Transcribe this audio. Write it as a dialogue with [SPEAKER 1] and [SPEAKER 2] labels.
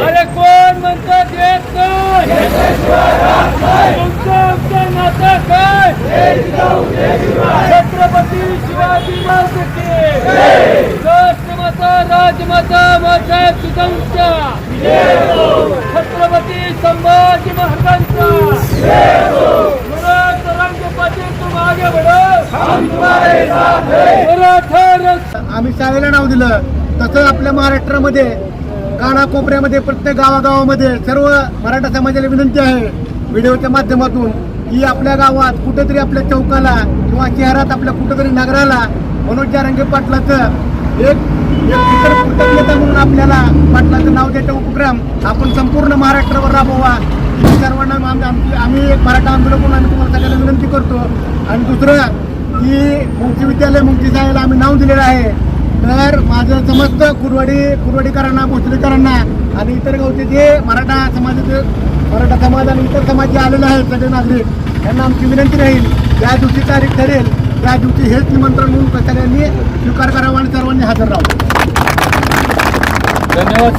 [SPEAKER 1] अरे कोण म्हणतं देत नाही तुमचं नातं काय? छत्रपती शिवाजी महाराज राष्ट्रमाता राजमाता माता सुधांच्या छत्रपती संभाजी महाराजांचा
[SPEAKER 2] आम्ही शाळेला नाव दिलं. तसं आपल्या महाराष्ट्रामध्ये कानाकोपऱ्यामध्ये प्रत्येक गावागावामध्ये सर्व मराठा समाजाला विनंती आहे व्हिडिओच्या माध्यमातून की आपल्या गावात कुठेतरी आपल्या चौकाला किंवा शहरात आपल्या कुठेतरी नगराला मनोज जारंगे पाटलाचं एक एक कृतज्ञता म्हणून आपल्याला पाटलाचं नाव द्यायचा उपक्रम आपण संपूर्ण महाराष्ट्रावर राबवा. ही सर्वांना आमची आम्ही एक मराठा आंदोलन म्हणून आम्ही तुम्हाला सगळ्यांना विनंती करतो. आणि दुसरं की मुंगची विद्यालय मुंशी शाळेला आम्ही नाव दिलेलं आहे. तर माझं समस्त कुरवाडी कुरवाडीकरांना भोसलेकरांना आणि इतर गावचे जे मराठा समाजाचे मराठा समाज आणि इतर समाज जे आलेले आहेत सगळे नागरिक त्यांना आमची विनंती राहील ज्या दिवशी तारीख ठरेल त्या दिवशी हेच निमंत्रण म्हणून सगळ्यांनी स्वीकार करावा आणि सर्वांनी हजर राहावं.
[SPEAKER 1] धन्यवाद.